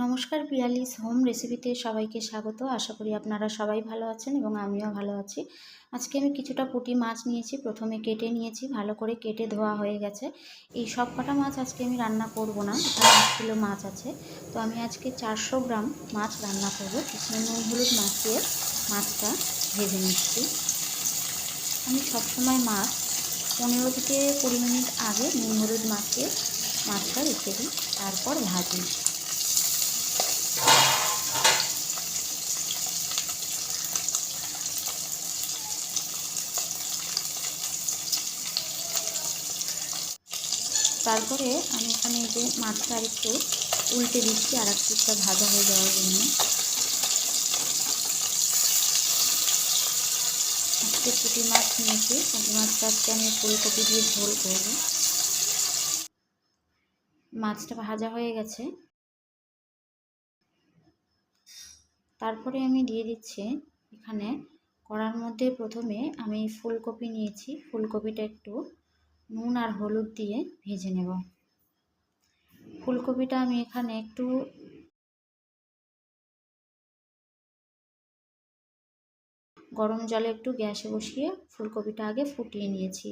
নমস্কার পিয়ালিস হোম রেসিপিতে সবাইকে স্বাগত। আশা করি আপনারা সবাই ভালো আছেন এবং আমিও ভালো আছি। আজকে আমি কিছুটা পুঁটি মাছ নিয়েছি। প্রথমে কেটে নিয়েছি। ভালো করে কেটে ধোয়া হয়ে গেছে। এই সব কটা মাছ আজকে আমি রান্না করব না। এখানে এক কিলো মাছ আছে। তো আমি আজকে চারশো গ্রাম মাছ রান্না করব। এখানে নুন, হলুদ মাছ দিয়ে মাছটা ভেজে নিচ্ছি। আমি সবসময় মাছ পনেরো থেকে কুড়ি মিনিট আগে নুন, হলুদ মাখিয়ে মাছটা রেখে দিই। তারপর ভাজি তারপরে আমি এখানে যে মাছটা একটু উল্টে দিচ্ছি, আর এক ভাজা হয়ে যাওয়ার জন্য। আজকে পুঁটি মাছ নিয়েছি পুঁটি মাছটা আমি ফুলকপি দিয়ে ঝোল করব। মাছটা ভাজা হয়ে গেছে। তারপরে আমি দিয়ে দিচ্ছি এখানে কড়ার মধ্যে প্রথমে আমি ফুলকপি নিয়েছি। ফুলকপিটা একটু নুন আর হলুদ দিয়ে ভেজে নেব। ফুলকপিটা আমি এখানে একটু গরম জলে একটু গ্যাসে বসিয়ে ফুলকপিটা আগে ফুটিয়ে নিয়েছি।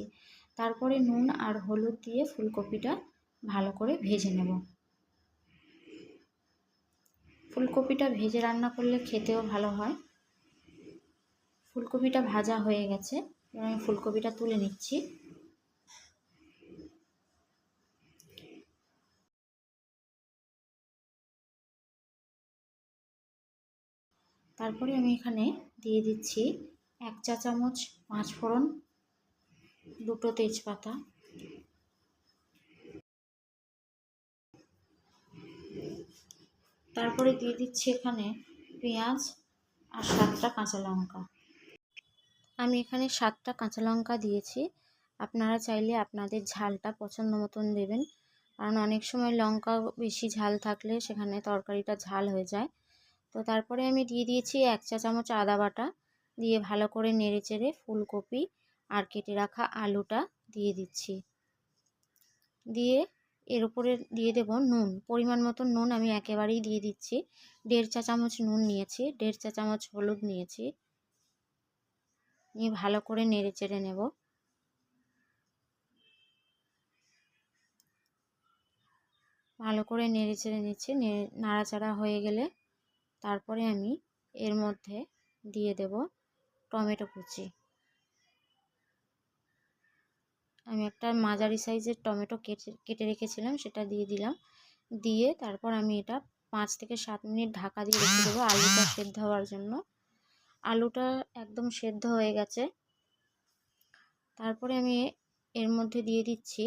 তারপরে নুন আর হলুদ দিয়ে ফুলকপিটা ভালো করে ভেজে নেব। ফুলকপিটা ভেজে রান্না করলে খেতেও ভালো হয়। ফুলকপিটা ভাজা হয়ে গেছে আমি ফুলকপিটা তুলে নিচ্ছি। তারপরে আমি এখানে দিয়ে দিচ্ছি এক চা চামচ পাঁচ ফোড়ন, দুটো তেজপাতা। তারপরে দিয়ে দিচ্ছি এখানে পেঁয়াজ আর সাতটা কাঁচা লঙ্কা। আমি এখানে সাতটা কাঁচা লঙ্কা দিয়েছি। আপনারা চাইলে আপনাদের ঝালটা পছন্দ মতন দেবেন। কারণ অনেক সময় লঙ্কা বেশি ঝাল থাকলে সেখানে তরকারিটা ঝাল হয়ে যায়। তো তারপরে আমি দিয়ে দিয়েছি এক চা চামচ আদা বাটা। দিয়ে ভালো করে নেড়ে চেড়ে ফুলকপি আর কেটে রাখা আলুটা দিয়ে দিচ্ছি। দিয়ে এর উপরে দিয়ে দেব নুন। পরিমাণ মতো নুন আমি একেবারেই দিয়ে দিচ্ছি। দেড় চা চামচ নুন নিয়েছি, দেড় চা চামচ হলুদ নিয়েছি। নিয়ে ভালো করে নেড়ে চেড়ে নেব। ভালো করে নেড়ে চেড়ে নিচ্ছি নাড়াচাড়া হয়ে গেলে তারপরে আমি এর মধ্যে দিয়ে দেব টমেটো কুচি। আমি একটা মাঝারি সাইজের টমেটো কেটে কেটে রেখেছিলাম, সেটা দিয়ে দিলাম। দিয়ে তারপর আমি এটা পাঁচ থেকে সাত মিনিট ঢাকা দিয়ে রেখে দেবো আলুটা সেদ্ধ হওয়ার জন্য। আলুটা একদম সেদ্ধ হয়ে গেছে। তারপরে আমি এর মধ্যে দিয়ে দিচ্ছি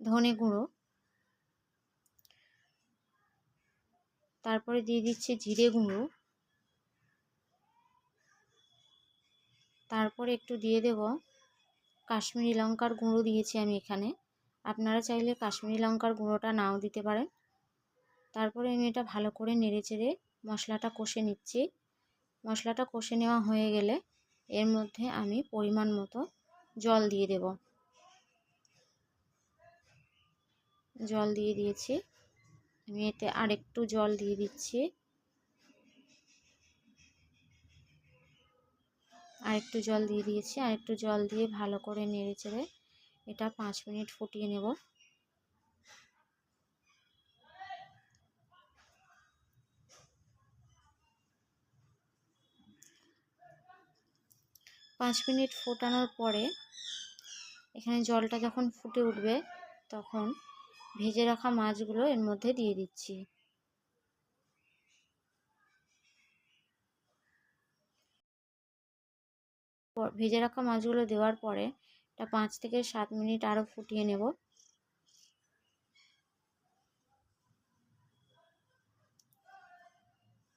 ধনে গুঁড়ো। তারপরে দিয়ে দিচ্ছি জিরে গুঁড়ো। তারপরে একটু দিয়ে দেব কাশ্মীরি লঙ্কার গুঁড়ো দিয়েছি আমি এখানে। আপনারা চাইলে কাশ্মীরি লঙ্কার গুঁড়োটা নাও দিতে পারেন। তারপরে আমি এটা ভালো করে নেড়ে চেড়ে মশলাটা কষে নিচ্ছি। মশলাটা কষে নেওয়া হয়ে গেলে এর মধ্যে আমি পরিমাণ মতো জল দিয়ে দেব। জল দিয়ে দিয়েছি। আমি এতে আরেকটু জল দিয়ে দিচ্ছি। আরেকটু জল দিয়ে দিয়েছি, আরেকটু জল দিয়ে ভালো করে নেড়ে চেড়ে এটা পাঁচ মিনিট ফুটিয়ে নেব। পাঁচ মিনিট ফোটানোর পরে এখানে জলটা যখন ফুটে উঠবে তখন ভেজে রাখা মাছগুলো এর মধ্যে দিয়ে দিচ্ছি। ভেজে রাখা মাছগুলো দেওয়ার পরে এটা পাঁচ থেকে সাত মিনিট আরও ফুটিয়ে নেব।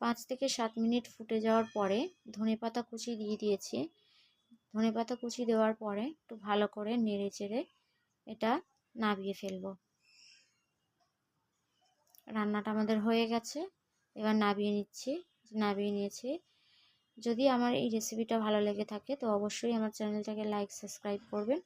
পাঁচ থেকে সাত মিনিট ফুটে যাওয়ার পরে ধনে পাতা কুচি দিয়ে দিয়েছি। ধনে পাতা কুচি দেওয়ার পরে একটু ভালো করে নেড়ে চেড়ে এটা নাবিয়ে ফেলব। রান্নাটা আমাদের হয়ে গেছে। এবার নাবিয়ে নিচ্ছি, নাবিয়ে নিয়েছি। যদি আমার এই রেসিপিটা ভালো লেগে থাকে তো অবশ্যই আমার চ্যানেলটাকে লাইক সাবস্ক্রাইব করবেন।